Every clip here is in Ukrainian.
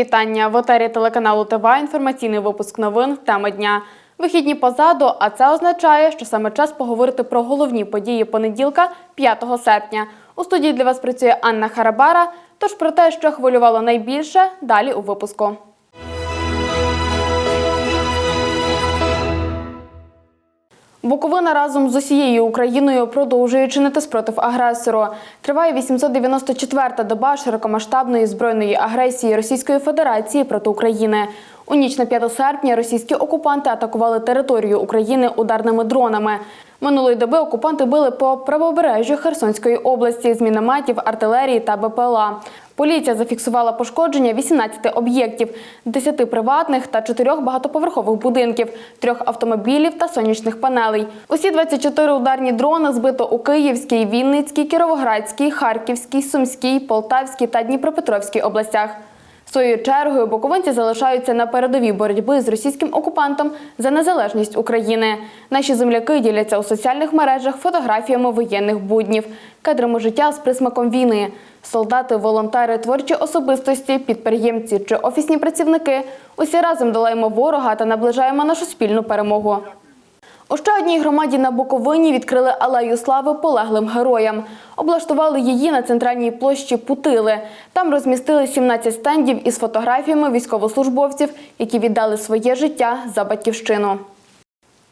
Вітання в етері телеканалу ТВ. Інформаційний випуск новин. Тема дня. Вихідні позаду, а це означає, що саме час поговорити про головні події понеділка, 5 серпня. У студії для вас працює Анна Харабара. Тож про те, що хвилювало найбільше, далі у випуску. Буковина разом з усією Україною продовжує чинити спротив агресору. Триває 894-та доба широкомасштабної збройної агресії Російської Федерації проти України. У ніч на 5 серпня російські окупанти атакували територію України ударними дронами. Минулої доби окупанти били по правобережжю Херсонської області з мінометів, артилерії та БПЛА. Поліція зафіксувала пошкодження 18 об'єктів, 10 приватних та 4 багатоповерхових будинків, 3 автомобілів та сонячних панелей. Усі 24 ударні дрони збито у Київській, Вінницькій, Кіровоградській, Харківській, Сумській, Полтавській та Дніпропетровській областях. Своєю чергою буковинці залишаються на передовій боротьби з російським окупантом за незалежність України. Наші земляки діляться у соціальних мережах фотографіями воєнних буднів, кадрами життя з присмаком війни. Солдати, волонтери, творчі особистості, підприємці чи офісні працівники усі разом долаємо ворога та наближаємо нашу спільну перемогу. У ще одній громаді на Буковині відкрили алею слави полеглим героям. Облаштували її на центральній площі Путили. Там розмістили 17 стендів із фотографіями військовослужбовців, які віддали своє життя за батьківщину.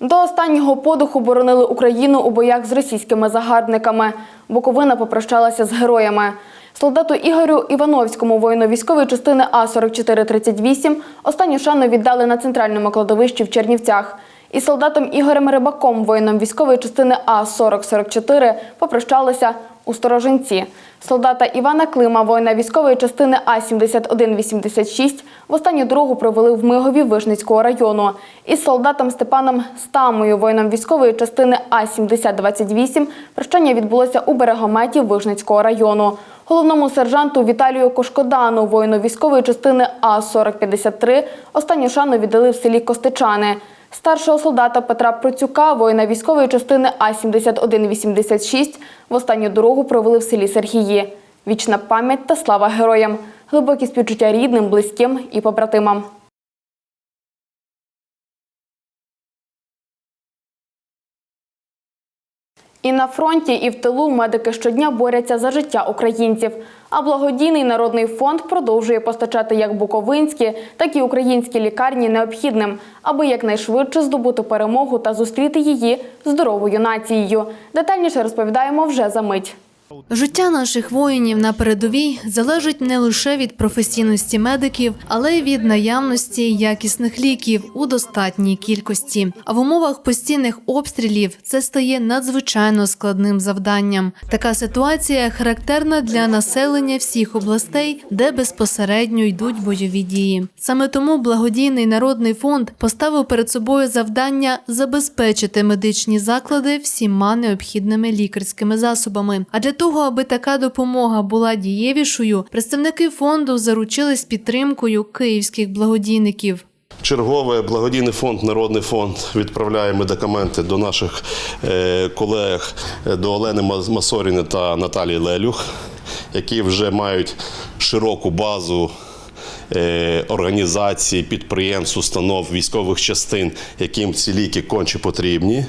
До останнього подиху боронили Україну у боях з російськими загарбниками. Буковина попрощалася з героями. Солдату Ігорю Івановському, воїну військової частини А-4438, останню шану віддали на центральному кладовищі в Чернівцях. Із солдатом Ігорем Рибаком, воїном військової частини А-4044, попрощалися у Сторожинці. Солдата Івана Клима, воїна військової частини А-7186, в останню дорогу провели в Мигові Вишницького району. Із солдатом Степаном Стамою, воїном військової частини А-7028, прощання відбулося у берегометі Вишницького району. Головному сержанту Віталію Кошкодану, воїну військової частини А-4053, останню шану віддали в селі Костичани. Старшого солдата Петра Процюка, воїна військової частини А-7186, в останню дорогу провели в селі Сергії. Вічна пам'ять та слава героям, глибокі співчуття рідним, близьким і побратимам. І на фронті, і в тилу медики щодня борються за життя українців. А благодійний народний фонд продовжує постачати як буковинські, так і українські лікарні необхідним, аби якнайшвидше здобути перемогу та зустріти її здоровою нацією. Детальніше розповідаємо вже за мить. Життя наших воїнів на передовій залежить не лише від професійності медиків, але й від наявності якісних ліків у достатній кількості. А в умовах постійних обстрілів це стає надзвичайно складним завданням. Така ситуація характерна для населення всіх областей, де безпосередньо йдуть бойові дії. Саме тому благодійний народний фонд поставив перед собою завдання забезпечити медичні заклади всіма необхідними лікарськими засобами. А для того, аби така допомога була дієвішою, представники фонду заручились підтримкою київських благодійників. Чергове благодійний фонд, народний фонд відправляє медикаменти до наших е, колег е, до Олени Масоріни та Наталії Лелюх, які вже мають широку базу. Е, Організацій, підприємств, установ, військових частин, яким ці ліки конче потрібні.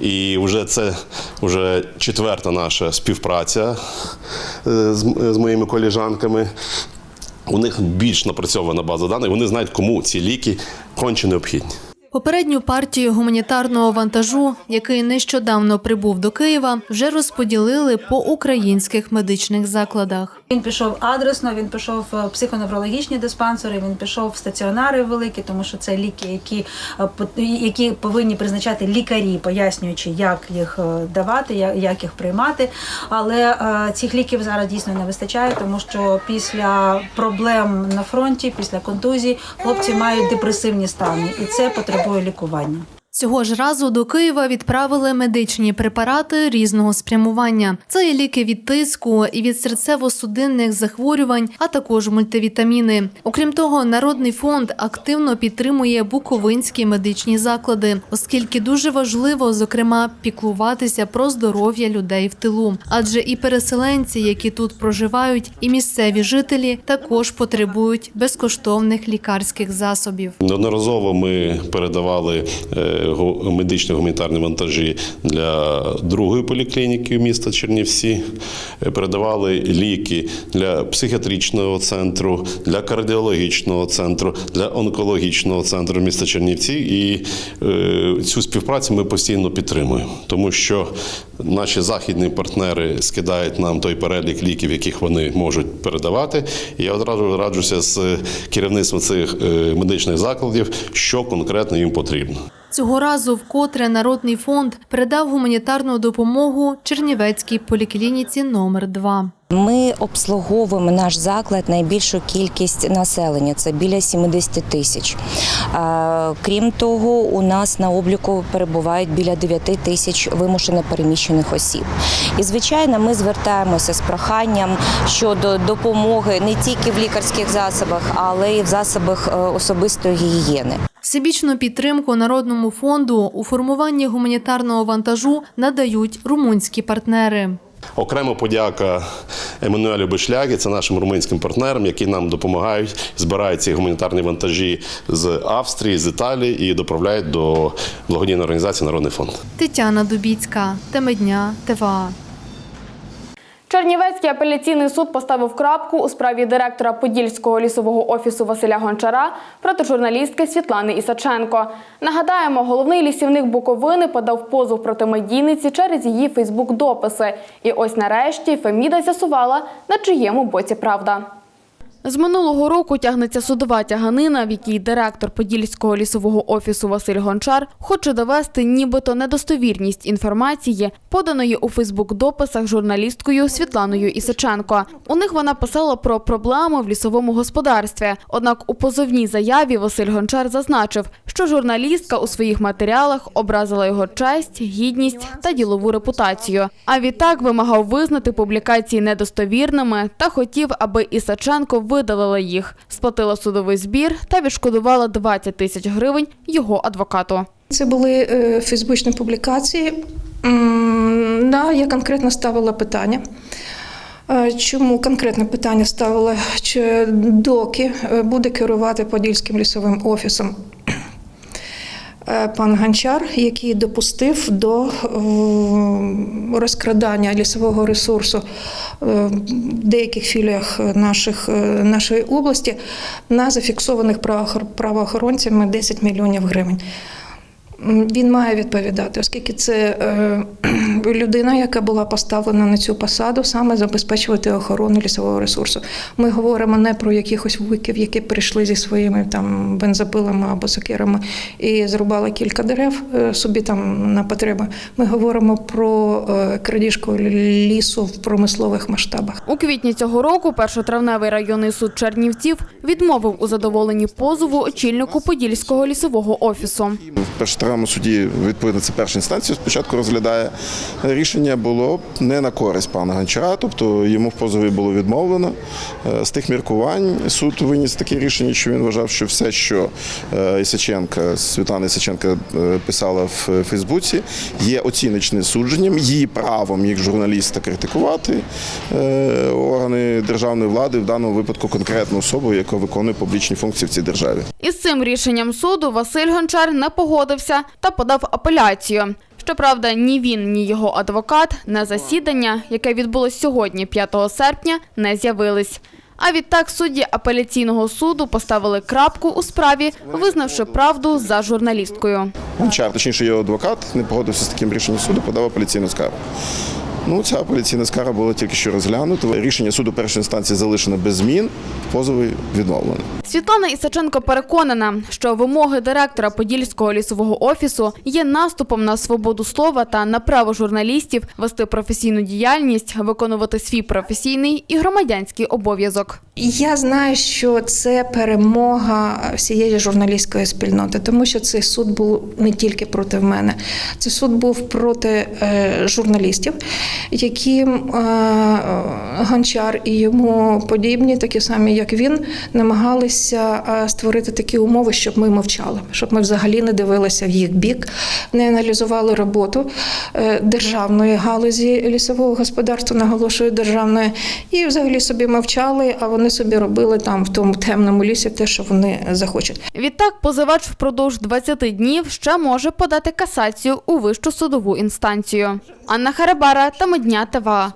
І вже це вже четверта наша співпраця е, з, з моїми коліжанками. У них більш напрацьована база даних, вони знають, кому ці ліки конче необхідні. Попередню партію гуманітарного вантажу, який нещодавно прибув до Києва, вже розподілили по українських медичних закладах. Він пішов адресно, він пішов в психоневрологічні диспансери, він пішов в стаціонари великі, тому що це ліки, які, е, які повинні призначати лікарі, пояснюючи, як їх е, давати, як їх приймати. Але е, цих ліків зараз дійсно не вистачає, тому що після проблем на фронті, після контузій, хлопці мають депресивні стани, і це потребує лікування. Цього ж разу до Києва відправили медичні препарати різного спрямування. Це і ліки від тиску, і від серцево-судинних захворювань, а також мультивітаміни. Окрім того, народний фонд активно підтримує буковинські медичні заклади, оскільки дуже важливо, зокрема, піклуватися про здоров'я людей в тилу. Адже і переселенці, які тут проживають, і місцеві жителі також потребують безкоштовних лікарських засобів. Неодноразово ми передавали е, медичні гуманітарні вантажі для другої поліклініки міста Чернівці, Е, передавали ліки для психіатричного центру, для кардіологічного центру, для онкологічного центру міста Чернівці. І е, цю співпрацю ми постійно підтримуємо, тому що наші західні партнери скидають нам той перелік ліків, яких вони можуть передавати. І я одразу раджуся з керівництвом цих е, медичних закладів, що конкретно їм потрібно. Цього разу вкотре Народний фонд передав гуманітарну допомогу Чернівецькій поліклініці номер 2 Ми обслуговуємо наш заклад найбільшу кількість населення це біля 70 тисяч. Крім того, у нас на обліку перебувають біля 9 тисяч вимушено переміщених осіб. І звичайно, ми звертаємося з проханням щодо допомоги не тільки в лікарських засобах, але й в засобах е, особистої гігієни. Всебічну підтримку Народному фонду у формуванні гуманітарного вантажу надають румунські партнери. Окремо подяка Еммануелю Бешлягі, це нашим румунським партнерам, які нам допомагають, збирають ці гуманітарні вантажі з Австрії, з Італії і доправляють до благодійної організації Народний фонд. Тетяна Дубіцька, Теми дня, ТВА. Чернівецький апеляційний суд поставив крапку у справі директора Подільського лісового офісу Василя Гончара проти журналістки Світлани Ісаченко. Нагадаємо, головний лісівник Буковини подав позов проти медійниці через її Фейсбук-дописи. І ось нарешті Феміда з'ясувала, на чиєму боці правда. З минулого року тягнеться судова тяганина, в якій директор Подільського лісового офісу Василь Гончар хоче довести нібито недостовірність інформації, поданої у Фейсбук-дописах журналісткою Світланою Ісаченко. У них вона писала про проблеми в лісовому господарстві. Однак у позовній заяві Василь Гончар зазначив, що журналістка у своїх матеріалах образила його честь, гідність та ділову репутацію. А відтак вимагав визнати публікації недостовірними та хотів, аби Ісаченко видалила їх, сплатила судовий збір та відшкодувала 20 тисяч гривень його адвокату. Це були е, фейсбучні публікації. на я конкретно ставила питання. Е, Чому конкретне питання ставила? Чи доки е, буде керувати Подільським лісовим офісом пан Гончар, який допустив до е, розкрадання лісового ресурсу е, в деяких філіях наших, е, нашої області на зафіксованих правоохор- правоохоронцями 10 мільйонів гривень. Він має відповідати, оскільки це е, людина, яка була поставлена на цю посаду, саме забезпечувати охорону лісового ресурсу. Ми говоримо не про якихось вуйків, які прийшли зі своїми там бензопилами або сокирами і зрубали кілька дерев е, собі там на потреби. Ми говоримо про е, крадіжку лісу в промислових масштабах. У квітні цього року першотравневий районний суд Чернівців відмовив у задоволенні позову очільнику Подільського лісового офісу. Першотравному суді, відповідно, це перша інстанція спочатку розглядає. Рішення було не на користь пана Гончара, тобто йому в позові було відмовлено. Е, З тих міркувань суд виніс таке рішення, що він вважав, що все, що е, Ісаченка, Світлана Ісаченка е, писала в Фейсбуці, є оціночним судженням, її правом як журналіста критикувати органи державної влади, в даному випадку конкретну особу, яка виконує публічні функції в цій державі. Із цим рішенням суду Василь Гончар не погодився та подав апеляцію. Щоправда, ні він, ні його адвокат на засідання, яке відбулось сьогодні, 5 серпня, не з'явились. А відтак судді апеляційного суду поставили крапку у справі, визнавши правду за журналісткою. Гончар, точніше, його адвокат, не погодився з таким рішенням суду, подав апеляційну скаргу. Ну, ця апеляційна скара була тільки що розглянута. Рішення суду першої інстанції залишено без змін, позови відмовлено. Світлана Ісаченко переконана, що вимоги директора Подільського лісового офісу є наступом на свободу слова та на право журналістів вести професійну діяльність, виконувати свій професійний і громадянський обов'язок. Я знаю, що це перемога всієї журналістської спільноти, тому що цей суд був не тільки проти мене, цей суд був проти е, журналістів, які е, Гончар і йому подібні, такі самі, як він, намагалися е, створити такі умови, щоб ми мовчали, щоб ми взагалі не дивилися в їх бік, не аналізували роботу е, державної галузі лісового господарства, наголошую державної, і взагалі собі мовчали, а вони собі робили там в тому темному лісі те, що вони захочуть. Відтак, позивач впродовж 20 днів ще може подати касацію у вищу судову інстанцію. Анна Харабара та Медня ТВА.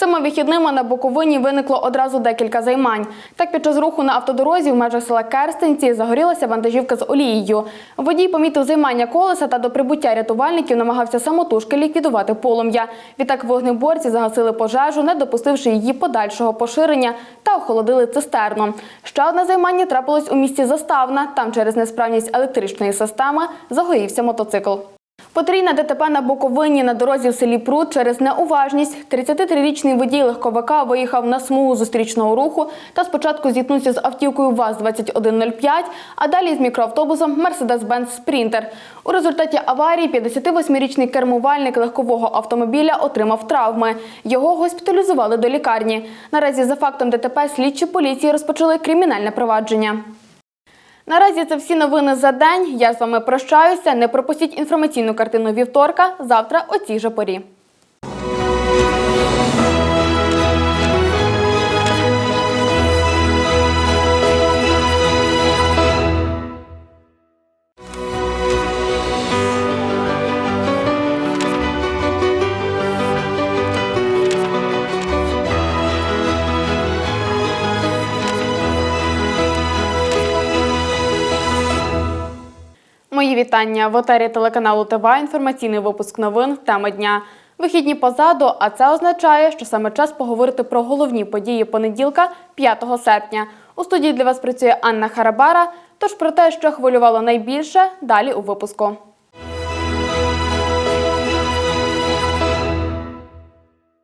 Цими вихідними на Буковині виникло одразу декілька займань. Так, під час руху на автодорозі в межах села Керстенці загорілася вантажівка з олією. Водій помітив займання колеса та до прибуття рятувальників намагався самотужки ліквідувати полум'я. Відтак вогнеборці загасили пожежу, не допустивши її подальшого поширення та охолодили цистерну. Ще одне займання трапилось у місті Заставна. Там через несправність електричної системи загорівся мотоцикл. Потрійна ДТП на Буковині на дорозі в селі Пруд через неуважність. 33-річний водій легковика виїхав на смугу зустрічного руху та спочатку зіткнувся з автівкою ВАЗ-2105, а далі з мікроавтобусом Mercedes-Benz Sprinter. У результаті аварії 58-річний кермувальник легкового автомобіля отримав травми. Його госпіталізували до лікарні. Наразі за фактом ДТП слідчі поліції розпочали кримінальне провадження. Наразі це всі новини за день. Я з вами прощаюся. Не пропустіть інформаційну картину вівторка завтра о цій же порі. Мої вітання в етері телеканалу ТВ Інформаційний випуск новин. Тема дня. Вихідні позаду, а це означає, що саме час поговорити про головні події понеділка, 5 серпня. У студії для вас працює Анна Харабара. Тож про те, що хвилювало найбільше, далі у випуску.